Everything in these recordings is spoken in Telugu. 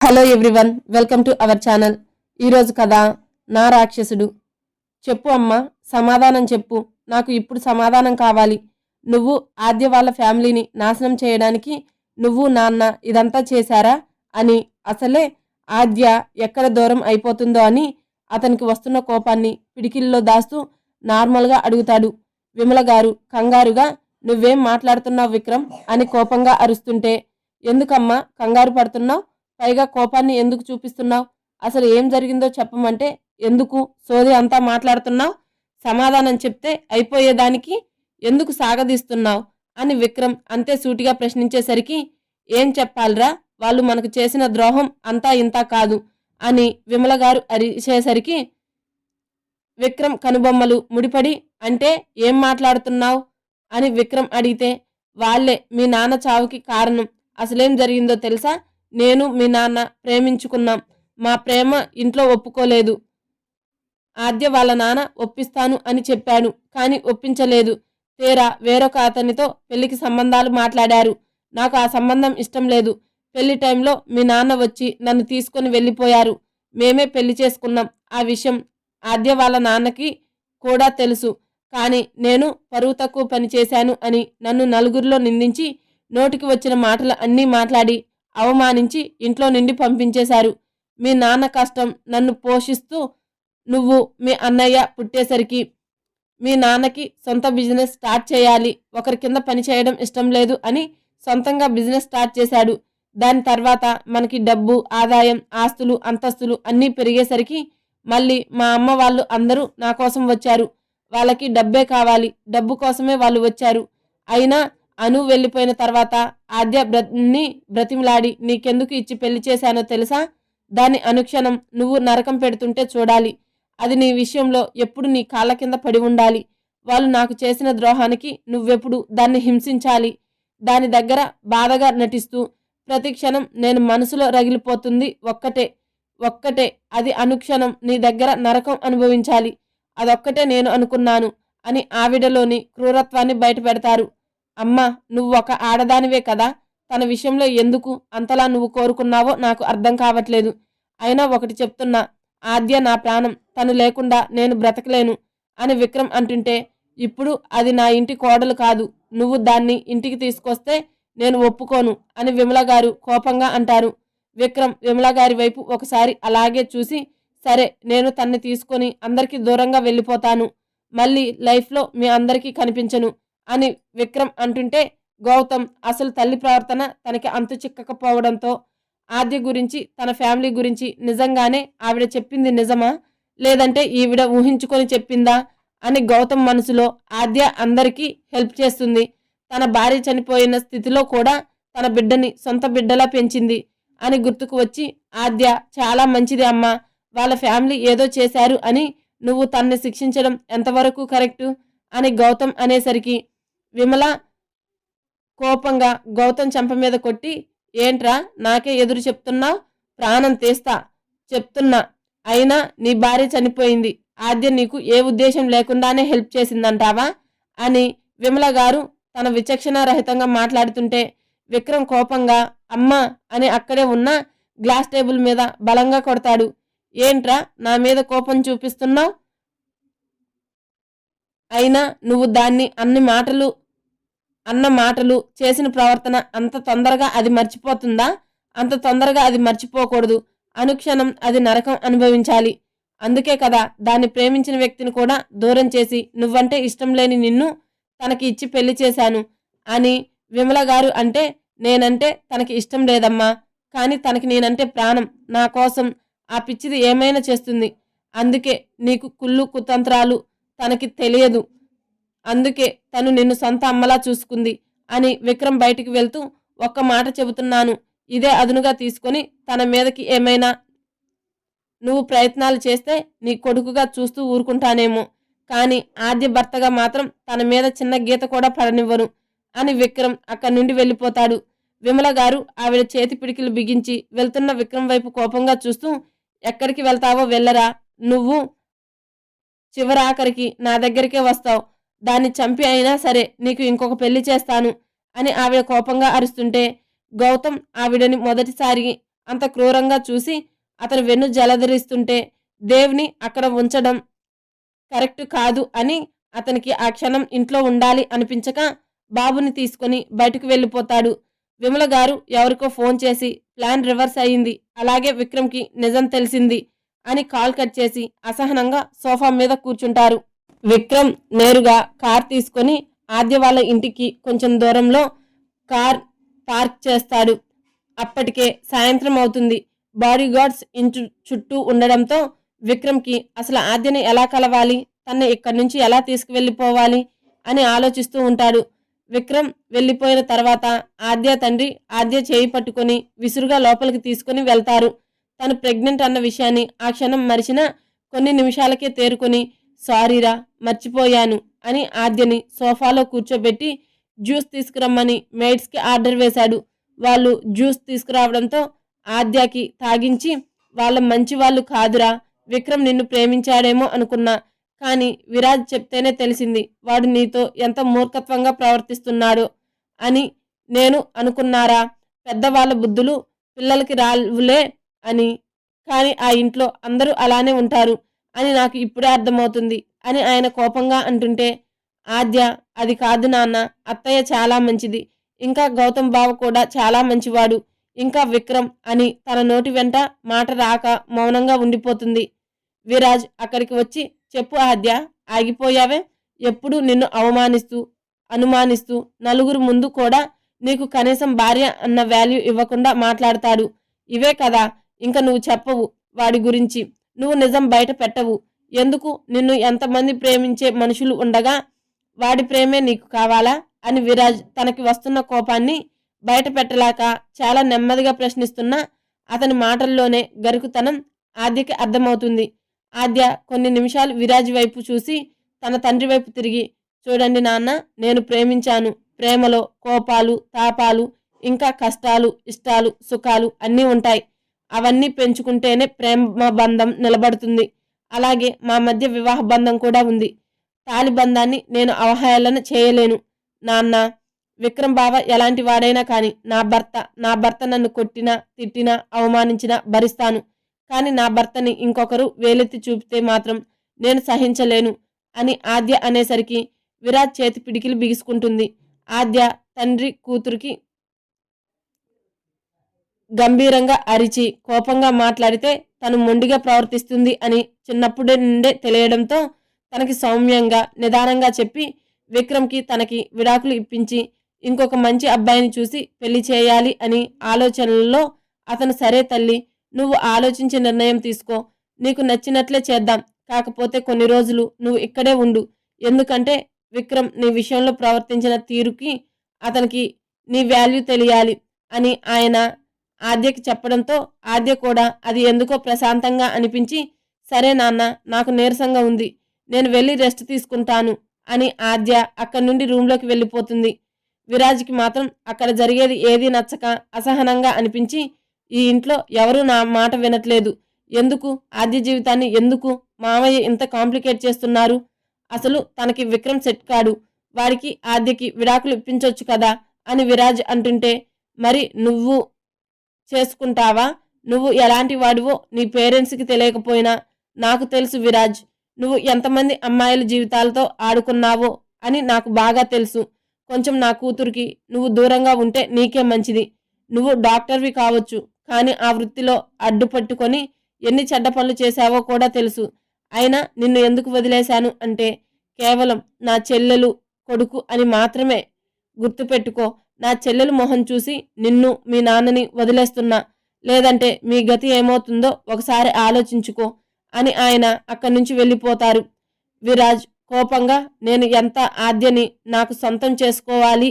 Hello everyone welcome to our channel. ఈరోజు కథ నా రాక్షసుడు. చెప్పు అమ్మా సమాధానం చెప్పు. నాకు ఇప్పుడు సమాధానం కావాలి. నువ్వు ఆద్య వాళ్ళ ఫ్యామిలీని నాశనం చేయడానికి నువ్వు నాన్న ఇదంతా చేశారా అని అసలే ఆద్య ఎక్కడ దూరం అయిపోతుందో అని అతనికి వస్తున్న కోపాన్ని పిడికిల్లో దాస్తూ నార్మల్గా అడుగుతాడు. విమల గారు కంగారుగా నువ్వేం మాట్లాడుతున్నావు విక్రమ్? అని కోపంగా అరుస్తుంటే ఎందుకమ్మా కంగారు పడుతున్నావు? పైగా కోపాన్ని ఎందుకు చూపిస్తున్నావు? అసలు ఏం జరిగిందో చెప్పమంటే ఎందుకు సోది అంతా మాట్లాడుతున్నావు? సమాధానం చెప్తే అయిపోయేదానికి ఎందుకు సాగదీస్తున్నావు? అని విక్రమ్ అంతే సూటిగా ప్రశ్నించేసరికి ఏం చెప్పాలిరా? వాళ్ళు మనకు చేసిన ద్రోహం అంతా ఇంతా కాదు అని విమల గారు అరిచేసరికి విక్రమ్ కనుబొమ్మలు ముడిపడి అంటే ఏం మాట్లాడుతున్నావు? అని విక్రమ్ అడిగితే వాళ్ళే మీ నాన్న చావుకి కారణం. అసలేం జరిగిందో తెలుసా? నేను మీ నాన్న ప్రేమించుకున్నాం. మా ప్రేమ ఇంట్లో ఒప్పుకోలేదు. ఆద్య వాళ్ళ నాన్న ఒప్పిస్తాను అని చెప్పాడు కానీ ఒప్పించలేదు. తీరా వేరొక అతనితో పెళ్ళికి సంబంధాలు మాట్లాడారు. నాకు ఆ సంబంధం ఇష్టం లేదు. పెళ్ళి టైంలో మీ నాన్న వచ్చి నన్ను తీసుకొని వెళ్ళిపోయారు. మేమే పెళ్ళి చేసుకున్నాం. ఆ విషయం ఆద్య వాళ్ళ నాన్నకి కూడా తెలుసు. కానీ నేను పరువు తక్కువ పని చేశాను అని నన్ను నలుగురిలో నిందించి నోటికి వచ్చిన మాటలు అన్నీ మాట్లాడి అవమానించి ఇంట్లో నుండి పంపించేశారు. మీ నాన్న కష్టం నన్ను పోషిస్తూ నువ్వు మీ అన్నయ్య పుట్టేసరికి మీ నాన్నకి సొంత బిజినెస్ స్టార్ట్ చేయాలి. ఒకరి కింద పని చేయడం ఇష్టం లేదు అని సొంతంగా బిజినెస్ స్టార్ట్ చేశాడు. దాని తర్వాత మనకి డబ్బు ఆదాయం ఆస్తులు అంతస్తులు అన్నీ పెరిగేసరికి మళ్ళీ మా అమ్మ వాళ్ళు అందరూ నా కోసం వచ్చారు. వాళ్ళకి డబ్బే కావాలి. డబ్బు కోసమే వాళ్ళు వచ్చారు. అయినా అను వెళ్ళిపోయిన తర్వాత ఆద్య బ్రని బ్రతిమలాడి నీకెందుకు ఇచ్చి పెళ్ళి చేశానో తెలుసా? దాన్ని అనుక్షణం నువ్వు నరకం పెడుతుంటే చూడాలి. అది నీ విషయంలో ఎప్పుడు నీ కాళ్ళ కింద పడి ఉండాలి. వాళ్ళు నాకు చేసిన ద్రోహానికి నువ్వెప్పుడు దాన్ని హింసించాలి. దాని దగ్గర బాధగా నటిస్తూ ప్రతి క్షణం నేను మనసులో రగిలిపోతుంది ఒక్కటే ఒక్కటే. అది అనుక్షణం నీ దగ్గర నరకం అనుభవించాలి. అదొక్కటే నేను అనుకున్నాను అని ఆవిడలోని క్రూరత్వాన్ని బయటపెడతారు. అమ్మా నువ్వు ఒక ఆడదానివే కదా. తన విషయంలో ఎందుకు అంతలా నువ్వు కోరుకున్నావో నాకు అర్థం కావట్లేదు. అయినా ఒకటి చెప్తున్నా ఆద్య నా ప్రాణం తను లేకుండా నేను బ్రతకలేను అని విక్రమ్ అంటుంటే ఇప్పుడు అది నా ఇంటి కోడలు కాదు నువ్వు దాన్ని ఇంటికి తీసుకొస్తే నేను ఒప్పుకోను అని విమల గారు కోపంగా అంటారు. విక్రమ్ విమల గారి వైపు ఒకసారి అలాగే చూసి సరే నేను తన్ని తీసుకొని అందరికీ దూరంగా వెళ్ళిపోతాను. మళ్ళీ లైఫ్లో మీ అందరికీ కనిపించను. అని విక్రమ్ అంటుంటే గౌతమ్ అసలు తల్లి ప్రవర్తన తనకి అంతు చిక్కకపోవడంతో ఆద్య గురించి తన ఫ్యామిలీ గురించి నిజంగానే ఆవిడ చెప్పింది నిజమా? లేదంటే ఈవిడ ఊహించుకొని చెప్పిందా? అని గౌతమ్ మనసులో ఆద్య అందరికీ హెల్ప్ చేస్తుంది. తన భార్య చనిపోయిన స్థితిలో కూడా తన బిడ్డని సొంత బిడ్డలా పెంచింది అని గుర్తుకు వచ్చి ఆద్య చాలా మంచిది అమ్మా. వాళ్ళ ఫ్యామిలీ ఏదో చేశారు అని నువ్వు తన్ని శిక్షించడం ఎంతవరకు కరెక్టు? అని గౌతమ్ అనేసరికి విమల కోపంగా గౌతమ్ చెంప మీద కొట్టి ఏంట్రా నాకే ఎదురు చెప్తున్నావు? ప్రాణం తీస్తా చెప్తున్నా. అయినా నీ భార్య చనిపోయింది. ఆద్య నీకు ఏ ఉద్దేశం లేకుండానే హెల్ప్ చేసిందంటావా? అని విమల గారు తన విచక్షణారహితంగా మాట్లాడుతుంటే విక్రమ్ కోపంగా అమ్మ అని అక్కడే ఉన్న గ్లాస్ టేబుల్ మీద బలంగా కొడతాడు. ఏంట్రా నా మీద కోపం చూపిస్తున్నావు? అయినా నువ్వు దాన్ని అన్ని మాటలు అన్న మాటలు చేసిన ప్రవర్తన అంత తొందరగా అది మర్చిపోతుందా? అంత తొందరగా అది మర్చిపోకూడదు. అనుక్షణం అది నరకం అనుభవించాలి. అందుకే కదా దాన్ని ప్రేమించిన వ్యక్తిని కూడా దూరం చేసి నువ్వంటే ఇష్టం లేని నిన్ను తనకి ఇచ్చి పెళ్ళి చేశాను అని విమల గారు అంటే నేనంటే తనకి ఇష్టం లేదమ్మా. కానీ తనకి నేనంటే ప్రాణం. నా కోసం ఆ పిచ్చిది ఏమైనా చేస్తుంది. అందుకే నీకు కుళ్ళు కుతంత్రాలు తనకి తెలియదు. అందుకే తను నిన్ను సొంత అమ్మలా చూసుకుంది అని విక్రమ్ బయటికి వెళ్తూ ఒక్క మాట చెబుతున్నాను. ఇదే అదునుగా తీసుకొని తన మీదకి ఏమైనా నువ్వు ప్రయత్నాలు చేస్తే నీ కొడుకుగా చూస్తూ ఊరుకుంటానేమో. కానీ ఆద్య భర్తగా మాత్రం తన మీద చిన్న గీత కూడా పడనివ్వను అని విక్రమ్ అక్కడి నుండి వెళ్ళిపోతాడు. విమల గారు ఆవిడ చేతి పిడికిలు బిగించి వెళ్తున్న విక్రమ్ వైపు కోపంగా చూస్తూ ఎక్కడికి వెళ్తావో వెళ్ళరా నువ్వు చివరాఖరికి నా దగ్గరికే వస్తావు. దాన్ని చంపి అయినా సరే నీకు ఇంకొక పెళ్ళి చేస్తాను అని ఆవిడ కోపంగా అరుస్తుంటే గౌతమ్ ఆవిడని మొదటిసారి అంత క్రూరంగా చూసి అతను వెన్ను జలధరిస్తుంటే దేవ్ని అక్కడ ఉంచడం కరెక్ట్ కాదు అని అతనికి ఆ క్షణం ఇంట్లో ఉండాలి అనిపించక బాబుని తీసుకొని బయటకు వెళ్ళిపోతాడు. విమల గారు ఎవరికో ఫోన్ చేసి ప్లాన్ రివర్స్ అయింది అలాగే విక్రమ్కి నిజం తెలిసింది. అని కాల్ కట్ చేసి అసహనంగా సోఫా మీద కూర్చుంటారు. విక్రమ్ నేరుగా కార్ తీసుకొని ఆద్య వాళ్ళ ఇంటికి కొంచెం దూరంలో కార్ పార్క్ చేస్తాడు. అప్పటికే సాయంత్రం అవుతుంది. బాడీగార్డ్స్ ఇంటి చుట్టూ ఉండడంతో విక్రమ్కి అసలు ఆద్యని ఎలా కలవాలి? తన్ను ఇక్కడి నుంచి ఎలా తీసుకువెళ్ళిపోవాలి? అని ఆలోచిస్తూ ఉంటాడు. విక్రమ్ వెళ్ళిపోయిన తర్వాత ఆద్య తండ్రి ఆద్య చేయి పట్టుకొని విసురుగా లోపలికి తీసుకొని వెళ్తారు. తను ప్రెగ్నెంట్ అన్న విషయాన్ని ఆ క్షణం మరిచిన కొన్ని నిమిషాలకే తేరుకొని సారీరా మర్చిపోయాను అని ఆద్యని సోఫాలో కూర్చోబెట్టి జ్యూస్ తీసుకురమ్మని మేడ్స్కి ఆర్డర్ వేశాడు. వాళ్ళు జ్యూస్ తీసుకురావడంతో ఆద్యకి తాగించి వాళ్ళ మంచి వాళ్ళు కాదురా విక్రమ్ నిన్ను ప్రేమించాడేమో అనుకున్నా. కానీ విరాజ్ చెప్తేనే తెలిసింది వాడు నీతో ఎంత మూర్ఖత్వంగా ప్రవర్తిస్తున్నాడో అని నేను అనుకున్నారా? పెద్దవాళ్ళ బుద్ధులు పిల్లలకి రావులే అని. కానీ ఆ ఇంట్లో అందరూ అలానే ఉంటారు అని నాకు ఇప్పుడే అర్థమవుతుంది అని ఆయన కోపంగా అంటుంటే ఆద్య అది కాదు నాన్న అత్తయ్య చాలా మంచిది. ఇంకా గౌతమ్ బావ కూడా చాలా మంచివాడు. ఇంకా విక్రమ్ అని తన నోటి వెంట మాట రాక మౌనంగా ఉండిపోతుంది. విరాజ్ అక్కడికి వచ్చి చెప్పు ఆద్య ఆగిపోయావే? ఎప్పుడు నిన్ను అవమానిస్తూ అనుమానిస్తూ నలుగురు ముందు కూడా నీకు కనీసం భార్య అన్న వాల్యూ ఇవ్వకుండా మాట్లాడతాడు. ఇవే కదా ఇంకా నువ్వు చెప్పవు వాడి గురించి. నువ్వు నిజం బయట పెట్టవు. ఎందుకు? నిన్ను ఎంతమంది ప్రేమించే మనుషులు ఉండగా వాడి ప్రేమే నీకు కావాలా? అని విరాజ్ తనకి వస్తున్న కోపాన్ని బయట పెట్టలేక చాలా నెమ్మదిగా ప్రశ్నిస్తున్న అతని మాటల్లోనే గరుకుతనం ఆద్యకి అర్థమవుతుంది. ఆద్య కొన్ని నిమిషాలు విరాజ్ వైపు చూసి తన తండ్రి వైపు తిరిగి చూడండి నాన్న నేను ప్రేమించాను. ప్రేమలో కోపాలు తాపాలు ఇంకా కష్టాలు ఇష్టాలు సుఖాలు అన్నీ ఉంటాయి. అవన్నీ పెంచుకుంటేనే ప్రేమ బంధం నిలబడుతుంది. అలాగే మా మధ్య వివాహ బంధం కూడా ఉంది. తాలి బంధాన్ని నేను అవహేళన చేయలేను. నాన్న విక్రమ్ బావ ఎలాంటి వాడైనా కానీ నా భర్త నా భర్త నన్ను కొట్టినా తిట్టినా అవమానించినా భరిస్తాను. కానీ నా భర్తని ఇంకొకరు వేలెత్తి చూపితే మాత్రం నేను సహించలేను అని ఆద్య అనేసరికి విరాట్ చేతి పిడికిలు బిగుసుకుంటుంది. ఆద్య తండ్రి కూతురికి గంభీరంగా అరిచి కోపంగా మాట్లాడితే తను మొండిగా ప్రవర్తిస్తుంది అని చిన్నప్పుడే నుండే తెలియడంతో తనకి సౌమ్యంగా నిదానంగా చెప్పి విక్రమ్కి తనకి విడాకులు ఇప్పించి ఇంకొక మంచి అబ్బాయిని చూసి పెళ్ళి చేయాలి అని ఆలోచనల్లో అతను సరే తల్లి నువ్వు ఆలోచించి నిర్ణయం తీసుకో. నీకు నచ్చినట్లే చేద్దాం. కాకపోతే కొన్ని రోజులు నువ్వు ఇక్కడే ఉండు. ఎందుకంటే విక్రమ్ నీ విషయంలో ప్రవర్తించిన తీరుకి అతనికి నీ వాల్యూ తెలియాలి అని ఆయన ఆద్యకి చెప్పడంతో ఆద్య కూడా అది ఎందుకో ప్రశాంతంగా అనిపించి సరే నాన్న నాకు నీరసంగా ఉంది. నేను వెళ్ళి రెస్ట్ తీసుకుంటాను అని ఆద్య అక్కడి నుండి రూమ్లోకి వెళ్ళిపోతుంది. విరాజ్కి మాత్రం అక్కడ జరిగేది ఏది నచ్చక అసహనంగా అనిపించి ఈ ఇంట్లో ఎవరూ నా మాట వినట్లేదు. ఎందుకు? ఆద్య జీవితాన్ని ఎందుకు? మామయ్య ఇంత కాంప్లికేట్ చేస్తున్నారు. అసలు తనకి విక్రమ్ సెట్ కాడు. వాడికి ఆద్యకి విడాకులు ఇప్పించవచ్చు కదా అని విరాజ్ అంటుంటే మరి నువ్వు చేసుకుంటావా? నువ్వు ఎలాంటి వాడివో నీ పేరెంట్స్కి తెలియకపోయినా నాకు తెలుసు విరాజ్ నువ్వు ఎంతమంది అమ్మాయిల జీవితాలతో ఆడుకున్నావో అని నాకు బాగా తెలుసు. కొంచెం నా కూతురికి నువ్వు దూరంగా ఉంటే నీకే మంచిది. నువ్వు డాక్టర్వి కావచ్చు కానీ ఆ వృత్తిలో అడ్డుపట్టుకొని ఎన్ని చెడ్డ పనులు చేశావో కూడా తెలుసు. అయినా నిన్ను ఎందుకు వదిలేశాను అంటే కేవలం నా చెల్లెలు కొడుకు అని మాత్రమే గుర్తుపెట్టుకో. నా చెల్లెలు మొహం చూసి నిన్ను మీ నాన్నని వదిలేస్తున్నా లేదంటే మీ గతి ఏమవుతుందో ఒకసారి ఆలోచించుకో అని ఆయన అక్కడి నుంచి వెళ్ళిపోతారు. విరాజ్ కోపంగా నేను ఎంత ఆద్యని నాకు సొంతం చేసుకోవాలి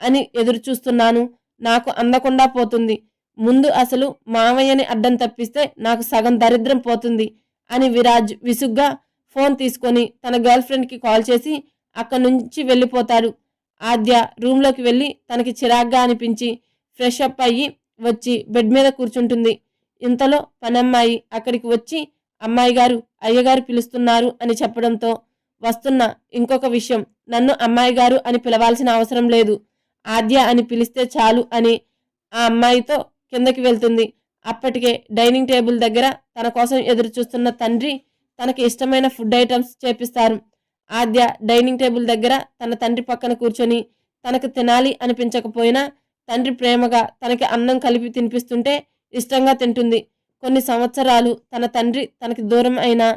అని ఎదురుచూస్తున్నాను. నాకు అందకుండా పోతుంది. ముందు అసలు మామయ్యని అడ్డం తప్పిస్తే నాకు సగం దరిద్రం పోతుంది అని విరాజ్ విసుగ్గా ఫోన్ తీసుకొని తన గర్ల్ ఫ్రెండ్కి కాల్ చేసి అక్కడి నుంచి వెళ్ళిపోతాడు ఆద్య రూమ్లోకి వెళ్ళి తనకి చిరాగ్గా అనిపించి ఫ్రెష్ అప్ అయ్యి వచ్చి బెడ్ మీద కూర్చుంటుంది. ఇంతలో పనమ్మాయి అక్కడికి వచ్చి అమ్మాయి గారు అయ్యగారు పిలుస్తున్నారు అని చెప్పడంతో వస్తున్న ఇంకొక విషయం నన్ను అమ్మాయి గారు అని పిలవాల్సిన అవసరం లేదు. ఆద్య అని పిలిస్తే చాలు అని ఆ అమ్మాయితో కిందకి వెళ్తుంది. అప్పటికే డైనింగ్ టేబుల్ దగ్గర తన కోసం ఎదురు చూస్తున్న తండ్రి తనకి ఇష్టమైన ఫుడ్ ఐటమ్స్ చేపిస్తారు. ఆద్య డైనింగ్ టేబుల్ దగ్గర తన తండ్రి పక్కన కూర్చొని తనకు తినాలి అనిపించకపోయినా తండ్రి ప్రేమగా తనకి అన్నం కలిపి తినిపిస్తుంటే ఇష్టంగా తింటుంది. కొన్ని సంవత్సరాలు తన తండ్రి తనకి దూరం అయినా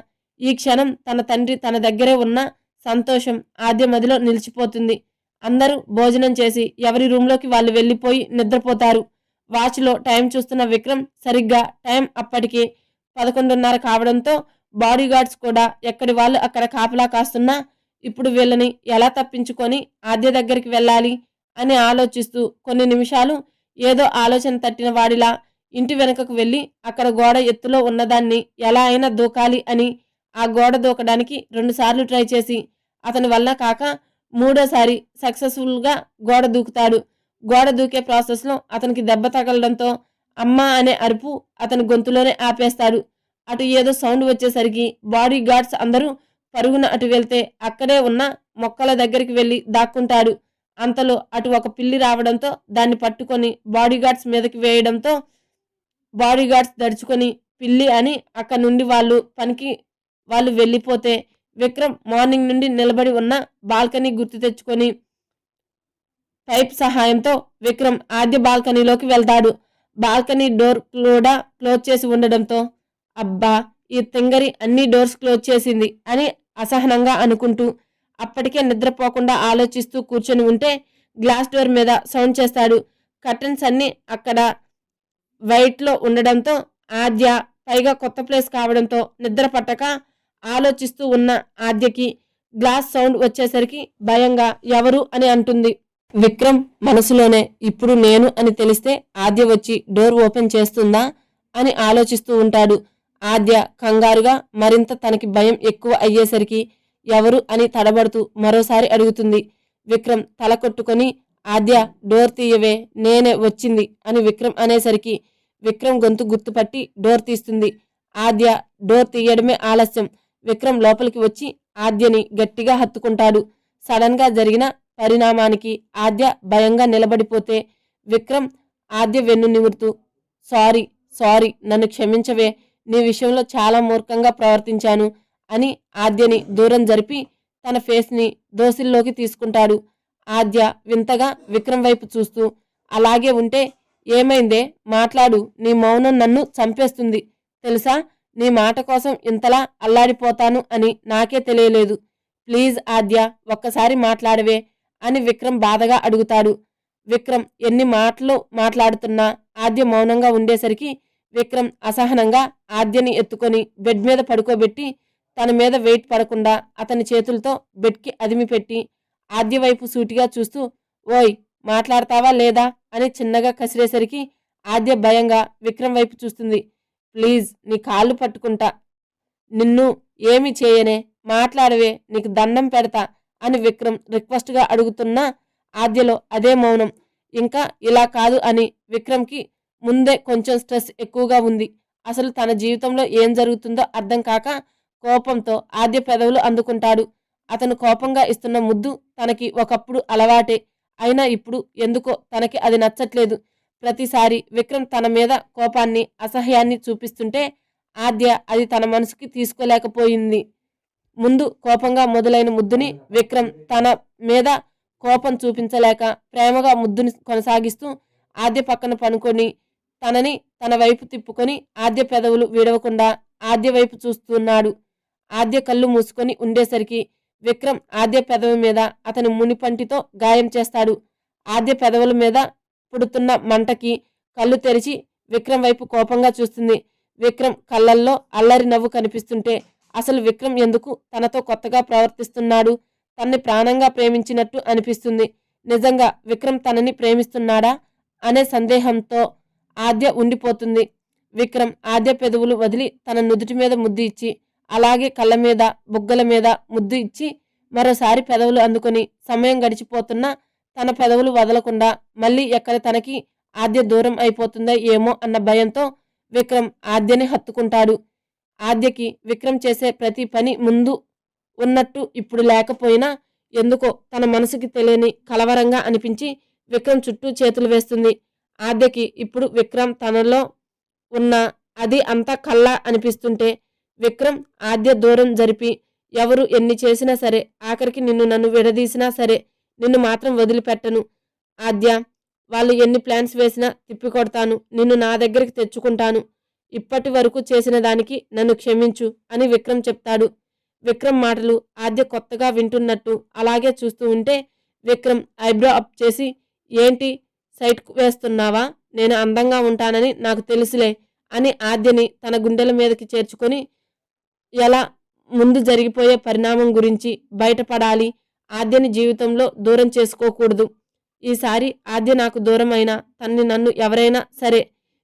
ఈ క్షణం తన తండ్రి తన దగ్గరే ఉన్న సంతోషం ఆద్య మదిలో నిలిచిపోతుంది. అందరూ భోజనం చేసి ఎవరి రూంలోకి వాళ్ళు వెళ్ళిపోయి నిద్రపోతారు. వాచ్లో టైం చూస్తున్న విక్రమ్ సరిగ్గా టైం అప్పటికి పదకొండున్నర కావడంతో బాడీ గార్డ్స్ కూడా ఎక్కడి వాళ్ళు అక్కడ కాపలా కాస్తున్నా ఇప్పుడు వీళ్ళని ఎలా తప్పించుకొని ఆద్య దగ్గరికి వెళ్ళాలి అని ఆలోచిస్తూ కొన్ని నిమిషాలు ఏదో ఆలోచన తట్టిన వాడిలా ఇంటి వెనుకకు వెళ్ళి అక్కడ గోడ ఎత్తులో ఉన్నదాన్ని ఎలా అయినా దూకాలి అని ఆ గోడ దూకడానికి రెండుసార్లు ట్రై చేసి అతని వల్ల కాక మూడోసారి సక్సెస్ఫుల్గా గోడ దూకుతాడు. గోడ దూకే ప్రాసెస్లో అతనికి దెబ్బ తగలడంతో అమ్మ అనే అరుపు అతని గొంతులోనే ఆపేస్తాడు. అటు ఏదో సౌండ్ వచ్చేసరికి బాడీ గార్డ్స్ అందరూ పరుగున అటు వెళ్తే అక్కడే ఉన్న మొక్కల దగ్గరికి వెళ్ళి దాక్కుంటాడు అంతలో అటు ఒక పిల్లి రావడంతో దాన్ని పట్టుకొని బాడీ గార్డ్స్ మీదకి వేయడంతో బాడీ గార్డ్స్ దడుచుకొని పిల్లి అని అక్కడ నుండి వాళ్ళు పనికి వాళ్ళు వెళ్ళిపోతే విక్రమ్ మార్నింగ్ నుండి నిలబడి ఉన్న బాల్కనీ గుర్తు తెచ్చుకొని పైప్ సహాయంతో విక్రమ్ ఆద్య బాల్కనీలోకి వెళ్తాడు. బాల్కనీ డోర్ కూడా క్లోజ్ చేసి ఉండడంతో అబ్బా ఈ తింగరి అన్ని డోర్స్ క్లోజ్ చేసింది అని అసహనంగా అనుకుంటూ అప్పటికే నిద్రపోకుండా ఆలోచిస్తూ కూర్చొని ఉంటే గ్లాస్ డోర్ మీద సౌండ్ చేస్తాడు. కర్టన్స్ అన్ని అక్కడ వైట్లో ఉండడంతో ఆద్య పైగా కొత్త ప్లేస్ కావడంతో నిద్ర పట్టక ఆలోచిస్తూ ఉన్న ఆద్యకి గ్లాస్ సౌండ్ వచ్చేసరికి భయంగా ఎవరు అని అంటుంది. విక్రమ్ మనసులోనే ఇప్పుడు నేను అని తెలిస్తే ఆద్య వచ్చి డోర్ ఓపెన్ చేస్తుందా అని ఆలోచిస్తూ ఉంటాడు. ఆద్య కంగారుగా మరింత తనకి భయం ఎక్కువ అయ్యేసరికి ఎవరు అని తడబడుతూ మరోసారి అడుగుతుంది. విక్రమ్ తల కొట్టుకొని ఆద్య డోర్ తీయవే నేనే వచ్చింది అని విక్రమ్ అనేసరికి విక్రమ్ గొంతు గుర్తుపట్టి డోర్ తీస్తుంది. ఆద్య డోర్ తీయడమే ఆలస్యం. విక్రమ్ లోపలికి వచ్చి ఆద్యని గట్టిగా హత్తుకుంటాడు. సడన్గా జరిగిన పరిణామానికి ఆద్య భయంగా నిలబడిపోతే విక్రమ్ ఆద్య వెన్ను నిమురుతూ సారీ సారీ నన్ను క్షమించవే నీ విషయంలో చాలా మూర్ఖంగా ప్రవర్తించాను అని ఆద్యని దూరం జరిపి తన ఫేస్ని దోసిల్లోకి తీసుకుంటాడు. ఆద్య వింతగా విక్రమ్ వైపు చూస్తూ అలాగే ఉంటే ఏమైందే? మాట్లాడు. నీ మౌనం నన్ను చంపేస్తుంది. తెలుసా? నీ మాట కోసం ఇంతలా అల్లాడిపోతాను అని నాకే తెలియలేదు. ప్లీజ్ ఆద్య ఒక్కసారి మాట్లాడవే అని విక్రమ్ బాధగా అడుగుతాడు. విక్రమ్ ఎన్ని మాటలు మాట్లాడుతున్నా ఆద్య మౌనంగా ఉండేసరికి విక్రమ్ అసహనంగా ఆద్యని ఎత్తుకొని బెడ్ మీద పడుకోబెట్టి తన మీద వెయిట్ పడకుండా అతని చేతులతో బెడ్కి అదిమిపెట్టి ఆద్య వైపు సూటిగా చూస్తూ ఓయ్ మాట్లాడతావా లేదా? అని చిన్నగా కసిరేసరికి ఆద్య భయంగా విక్రమ్ వైపు చూస్తుంది. ప్లీజ్ నీ కాళ్ళు పట్టుకుంటా. నిన్ను ఏమి చేయనే మాట్లాడవే నీకు దండం పెడతా అని విక్రమ్ రిక్వెస్ట్గా అడుగుతున్నా ఆద్యలో అదే మౌనం. ఇంకా ఇలా కాదు అని విక్రమ్కి ముందే కొంచెం స్ట్రెస్ ఎక్కువగా ఉంది. అసలు తన జీవితంలో ఏం జరుగుతుందో అర్థం కాక కోపంతో ఆద్య పెదవులు అందుకుంటాడు. అతను కోపంగా ఇస్తున్న ముద్దు తనకి ఒకప్పుడు అలవాటే. అయినా ఇప్పుడు ఎందుకో తనకి అది నచ్చట్లేదు. ప్రతిసారి విక్రమ్ తన మీద కోపాన్ని అసహ్యాన్ని చూపిస్తుంటే ఆద్య అది తన మనసుకి తీసుకోలేకపోయింది. ముందు కోపంగా మొదలైన ముద్దుని విక్రమ్ తన మీద కోపం చూపించలేక ప్రేమగా ముద్దుని కొనసాగిస్తూ ఆద్య పక్కన పనుకొని తనని తన వైపు తిప్పుకొని ఆద్య పెదవులు విడవకుండా ఆద్య వైపు చూస్తున్నాడు. ఆద్య కళ్ళు మూసుకొని ఉండేసరికి విక్రమ్ ఆద్య పెదవి మీద అతని మునిపంటితో గాయం చేస్తాడు. ఆద్య పెదవుల మీద పుడుతున్న మంటకి కళ్ళు తెరిచి విక్రమ్ వైపు కోపంగా చూస్తుంది. విక్రమ్ కళ్ళల్లో అల్లరి నవ్వు కనిపిస్తుంటే అసలు విక్రమ్ ఎందుకు తనతో కొత్తగా ప్రవర్తిస్తున్నాడు? తన్ని ప్రాణంగా ప్రేమించినట్టు అనిపిస్తుంది. నిజంగా విక్రమ్ తనని ప్రేమిస్తున్నాడా? అనే సందేహంతో ఆద్య ఉండిపోతుంది. విక్రమ్ ఆద్య పెదవులు వదిలి తన నుదుటి మీద ముద్దు ఇచ్చి అలాగే కళ్ళ మీద బుగ్గల మీద ముద్దు ఇచ్చి మరోసారి పెదవులు అందుకొని సమయం గడిచిపోతున్నా తన పెదవులు వదలకుండా మళ్ళీ ఎక్కడ తనకి ఆద్య దూరం అయిపోతుందో ఏమో అన్న భయంతో విక్రమ్ ఆద్యని హత్తుకుంటాడు. ఆద్యకి విక్రమ్ చేసే ప్రతి పని ముందు ఉన్నట్టు ఇప్పుడు లేకపోయినా ఎందుకో తన మనసుకి తెలియని కలవరంగా అనిపించి విక్రమ్ చుట్టూ చేతులు వేస్తుంది. ఆద్యకి ఇప్పుడు విక్రమ్ తనలో ఉన్న అది అంతా కల్లా అనిపిస్తుంటే విక్రమ్ ఆద్య దూరం జరిపి ఎవరు ఎన్ని చేసినా సరే ఆఖరికి నిన్ను నన్ను విడదీసినా సరే నిన్ను మాత్రం వదిలిపెట్టను. ఆద్య వాళ్ళు ఎన్ని ప్లాన్స్ వేసినా తిప్పికొడతాను నిన్ను నా దగ్గరికి తెచ్చుకుంటాను. ఇప్పటి వరకు చేసిన దానికి నన్ను క్షమించు అని విక్రమ్ చెప్తాడు. విక్రమ్ మాటలు ఆద్య కొత్తగా వింటున్నట్టు అలాగే చూస్తూ ఉంటే విక్రమ్ ఐబ్రో అప్ చేసి ఏంటి? సైట్కు వేస్తున్నావా? నేను అందంగా ఉంటానని నాకు తెలుసులే అని ఆద్యని తన గుండెల మీదకి చేర్చుకొని ఎలా ముందు జరిగిపోయే పరిణామం గురించి బయటపడాలి ఆద్యని జీవితంలో దూరం చేసుకోకూడదు. ఈసారి ఆద్య నాకు దూరమైనా తన్ని నన్ను ఎవరైనా సరే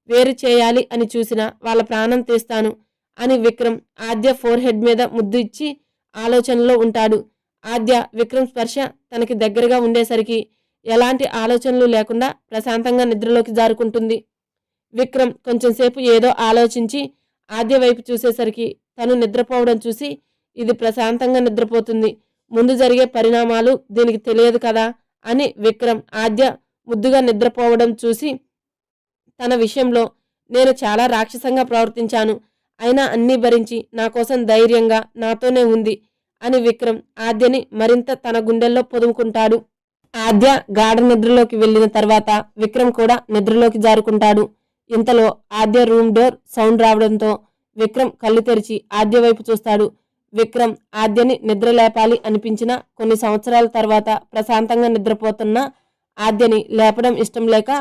వేరు చేయాలి అని చూసినా వాళ్ళ ప్రాణం తీస్తాను అని విక్రమ్ ఆద్య ఫోర్ హెడ్ మీద ముద్దు ఇచ్చి ఆలోచనలో ఉంటాడు. ఆద్య విక్రమ్ స్పర్శ తనకి దగ్గరగా ఉండేసరికి ఎలాంటి ఆలోచనలు లేకుండా ప్రశాంతంగా నిద్రలోకి జారుకుంటుంది. విక్రమ్ కొంచెంసేపు ఏదో ఆలోచించి ఆద్య వైపు చూసేసరికి తను నిద్రపోవడం చూసి ఇది ప్రశాంతంగా నిద్రపోతుంది. ముందు జరిగే పరిణామాలు దీనికి తెలియదు కదా అని విక్రమ్ ఆద్య ముద్దుగా నిద్రపోవడం చూసి తన విషయంలో నేను చాలా రాక్షసంగా ప్రవర్తించాను. అయినా అన్నీ భరించి నా కోసం ధైర్యంగా నాతోనే ఉంది అని విక్రమ్ ఆద్యని మరింత తన గుండెల్లో పొదుముకుంటాడు. ఆద్య గాఢ నిద్రలోకి వెళ్ళిన తర్వాత విక్రమ్ కూడా నిద్రలోకి జారుకుంటాడు. ఇంతలో ఆద్య రూమ్ డోర్ సౌండ్ రావడంతో విక్రమ్ కళ్ళు తెరిచి ఆద్య వైపు చూస్తాడు. విక్రమ్ ఆద్యని నిద్ర లేపాలి అనిపించిన కొన్ని సంవత్సరాల తర్వాత ప్రశాంతంగా నిద్రపోతున్న ఆద్యని లేపడం ఇష్టం లేక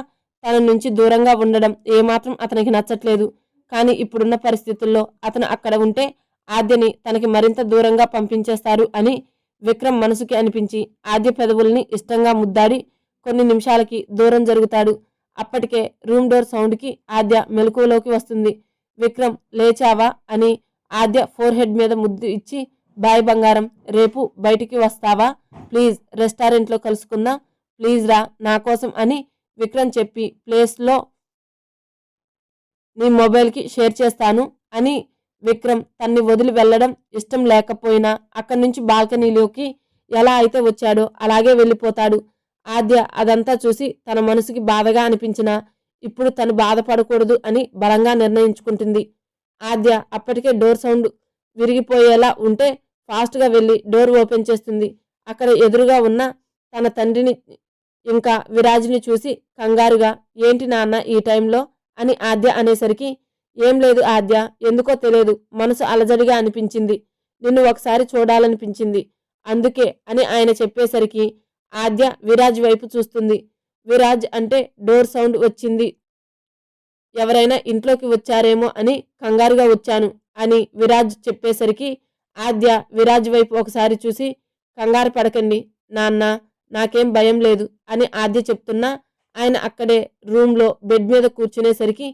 తన నుంచి దూరంగా ఉండడం ఏమాత్రం అతనికి నచ్చట్లేదు. కానీ ఇప్పుడున్న పరిస్థితుల్లో అతను అక్కడ ఉంటే ఆద్యని తనకి మరింత దూరంగా పంపించేస్తారు అని విక్రమ్ మనసుకి అనిపించి ఆద్య పెదవుల్ని ఇష్టంగా ముద్దాడి కొన్ని నిమిషాలకి దూరం జరుగుతాడు. అప్పటికే రూమ్ డోర్ సౌండ్కి ఆద్య మెలకువలోకి వస్తుంది. విక్రమ్ లేచావా అని ఆద్య ఫోర్ హెడ్ మీద ముద్దు ఇచ్చి బాయ్ బంగారం రేపు బయటికి వస్తావా? ప్లీజ్ రెస్టారెంట్లో కలుసుకుందాం. ప్లీజ్ రా నా కోసం అని విక్రమ్ చెప్పి ప్లేస్లో నీ మొబైల్కి షేర్ చేస్తాను అని విక్రమ్ తన్ని వదిలి వెళ్ళడం ఇష్టం లేకపోయినా అక్కడి నుంచి బాల్కనీలోకి ఎలా అయితే వచ్చాడో అలాగే వెళ్ళిపోతాడు. ఆద్య అదంతా చూసి తన మనసుకి బాధగా అనిపించినా ఇప్పుడు తను బాధపడకూడదు అని బలంగా నిర్ణయించుకుంటుంది. ఆద్య అప్పటికే డోర్ సౌండ్ విరిగిపోయేలా ఉంటే ఫాస్ట్గా వెళ్ళి డోర్ ఓపెన్ చేస్తుంది. అక్కడ ఎదురుగా ఉన్న తన తండ్రిని ఇంకా విరాజ్ని చూసి కంగారుగా ఏంటి నాన్న ఈ టైంలో? అని ఆద్య అనేసరికి ఏం లేదు ఆద్య ఎందుకో తెలియదు. మనసు అలజడిగా అనిపించింది. నిన్ను ఒకసారి చూడాలనిపించింది. అందుకే అని ఆయన చెప్పేసరికి ఆద్య విరాజ్ వైపు చూస్తుంది. విరాజ్ అంటే డోర్ సౌండ్ వచ్చింది. ఎవరైనా ఇంట్లోకి వచ్చారేమో అని కంగారుగా వచ్చాను అని విరాజ్ చెప్పేసరికి ఆద్య విరాజ్ వైపు ఒకసారి చూసి కంగారు పడకండి నాన్న నాకేం భయం లేదు అని ఆద్య చెప్తున్నా ఆయన అక్కడే రూమ్లో బెడ్ మీద కూర్చునేసరికి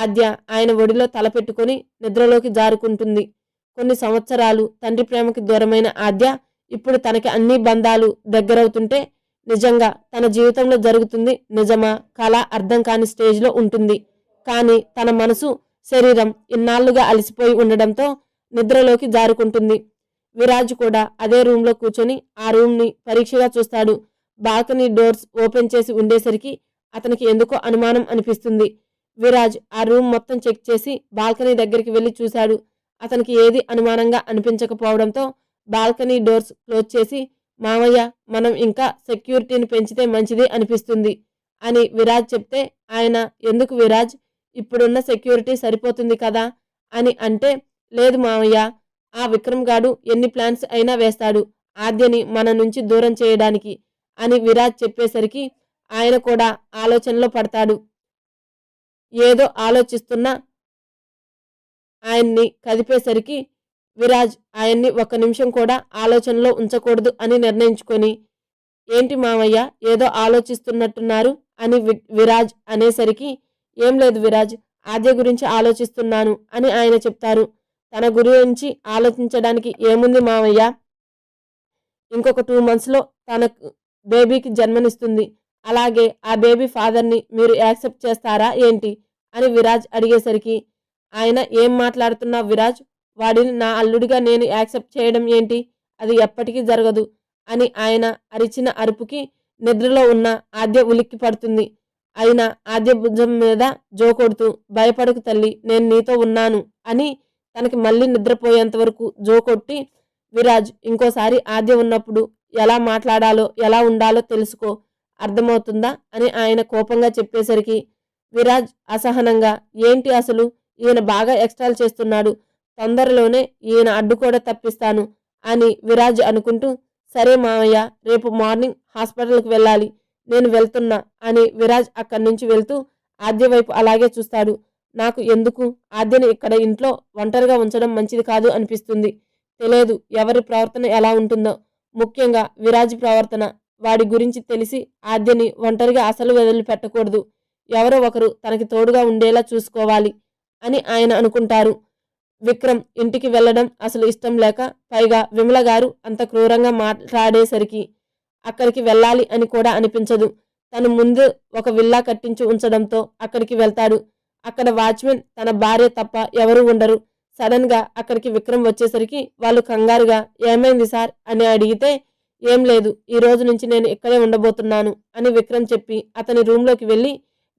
ఆద్య ఆయన ఒడిలో తలపెట్టుకొని నిద్రలోకి జారుకుంటుంది. కొన్ని సంవత్సరాలు తండ్రి ప్రేమకి దూరమైన ఆద్య ఇప్పుడు తనకి అన్ని బంధాలు దగ్గరవుతుంటే నిజంగా తన జీవితంలో జరుగుతుంది నిజమా కళ అర్థం కాని స్టేజ్లో ఉంటుంది. కానీ తన మనసు శరీరం ఇన్నాళ్ళుగా అలసిపోయి ఉండడంతో నిద్రలోకి జారుకుంటుంది. విరాజ్ కూడా అదే రూమ్లో కూర్చొని ఆ రూమ్ని పరీక్షగా చూస్తాడు. బాల్కనీ డోర్స్ ఓపెన్ చేసి ఉండేసరికి అతనికి ఎందుకో అనుమానం అనిపిస్తుంది. విరాజ్ ఆ రూమ్ మొత్తం చెక్ చేసి బాల్కనీ దగ్గరికి వెళ్ళి చూశాడు. అతనికి ఏది అనుమానంగా అనిపించకపోవడంతో బాల్కనీ డోర్స్ క్లోజ్ చేసి మామయ్య మనం ఇంకా సెక్యూరిటీని పెంచితే మంచిది అనిపిస్తుంది అని విరాజ్ చెప్తే ఆయన ఎందుకు విరాజ్? ఇప్పుడున్న సెక్యూరిటీ సరిపోతుంది కదా అని అంటే లేదు మామయ్య ఆ విక్రమ్ గాడు ఎన్ని ప్లాన్స్ అయినా వేస్తాడు ఆద్యని మన నుంచి దూరం చేయడానికి అని విరాజ్ చెప్పేసరికి ఆయన కూడా ఆలోచనలో పడతాడు. ఏదో ఆలోచిస్తున్న ఆయన్ని కదిపేసరికి విరాజ్ ఆయన్ని ఒక నిమిషం కూడా ఆలోచనలో ఉంచకూడదు అని నిర్ణయించుకొని ఏంటి మామయ్య ఏదో ఆలోచిస్తున్నట్టున్నారు అని వి- విరాజ్ అనేసరికి ఏం లేదు విరాజ్ ఆద్య గురించి ఆలోచిస్తున్నాను అని ఆయన చెప్తారు. తన గురించి ఆలోచించడానికి ఏముంది మామయ్య? ఇంకొక టూ మంత్స్లో తన బేబీకి జన్మనిస్తుంది. అలాగే ఆ బేబీ ఫాదర్ని మీరు యాక్సెప్ట్ చేస్తారా ఏంటి? అని విరాజ్ అడిగేసరికి ఆయన ఏం మాట్లాడుతున్నా విరాజ్? వాడిని నా అల్లుడిగా నేను యాక్సెప్ట్ చేయడం ఏంటి? అది ఎప్పటికీ జరగదు అని ఆయన అరిచిన అరుపుకి నిద్రలో ఉన్న ఆద్య ఉలిక్కి పడుతుంది. అయినా ఆద్య భుజం మీద జోకొడుతూ భయపడకు తల్లి నేను నీతో ఉన్నాను అని తనకి మళ్ళీ నిద్రపోయేంత వరకు జోకొట్టి విరాజ్ ఇంకోసారి ఆద్య ఉన్నప్పుడు ఎలా మాట్లాడాలో ఎలా ఉండాలో తెలుసుకో అర్థమవుతుందా అని ఆయన కోపంగా చెప్పేసరికి విరాజ్ అసహనంగా ఏంటి అసలు? ఈయన బాగా ఎక్స్ట్రాల్ చేస్తున్నాడు. తొందరలోనే ఈయన అడ్డు కూడా తప్పిస్తాను అని విరాజ్ అనుకుంటూ సరే మావయ్య రేపు మార్నింగ్ హాస్పిటల్కి వెళ్ళాలి. నేను వెళ్తున్నా అని విరాజ్ అక్కడి నుంచి వెళ్తూ ఆద్య వైపు అలాగే చూస్తాడు. నాకు ఎందుకు? ఆద్యని ఇక్కడ ఇంట్లో ఒంటరిగా ఉంచడం మంచిది కాదు అనిపిస్తుంది. తెలియదు ఎవరి ప్రవర్తన ఎలా ఉంటుందో. ముఖ్యంగా విరాజ్ ప్రవర్తన వాడి గురించి తెలిసి ఆద్యని ఒంటరిగా అసలు వదిలిపెట్టకూడదు. ఎవరో ఒకరు తనకి తోడుగా ఉండేలా చూసుకోవాలి అని ఆయన అనుకుంటారు. విక్రమ్ ఇంటికి వెళ్ళడం అసలు ఇష్టం లేక పైగా విమల గారు అంత క్రూరంగా మాట్లాడేసరికి అక్కడికి వెళ్ళాలి అని కూడా అనిపించదు. తను ముందు ఒక విల్లా కట్టించి ఉంచడంతో అక్కడికి వెళ్తాడు. అక్కడ వాచ్మెన్ తన భార్య తప్ప ఎవరు ఉండరు. సడన్గా అక్కడికి విక్రమ్ వచ్చేసరికి వాళ్ళు కంగారుగా ఏమైంది సార్? అని అడిగితే ఏం లేదు ఈ రోజు నుంచి నేను ఇక్కడే ఉండబోతున్నాను అని విక్రమ్ చెప్పి అతని రూంలోకి వెళ్ళి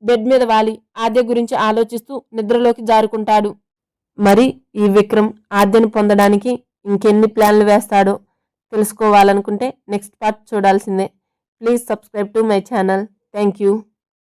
బెడ్ మీద వాలి ఆద్య గురించి ఆలోచిస్తూ నిద్రలోకి జారుకుంటాడు. మరి ఈ విక్రమ్ ఆద్యను పొందడానికి ఇంకెన్ని ప్లాన్లు వేస్తాడో తెలుసుకోవాలనుకుంటే నెక్స్ట్ పార్ట్ చూడాల్సిందే. Please subscribe to my channel. Thank you.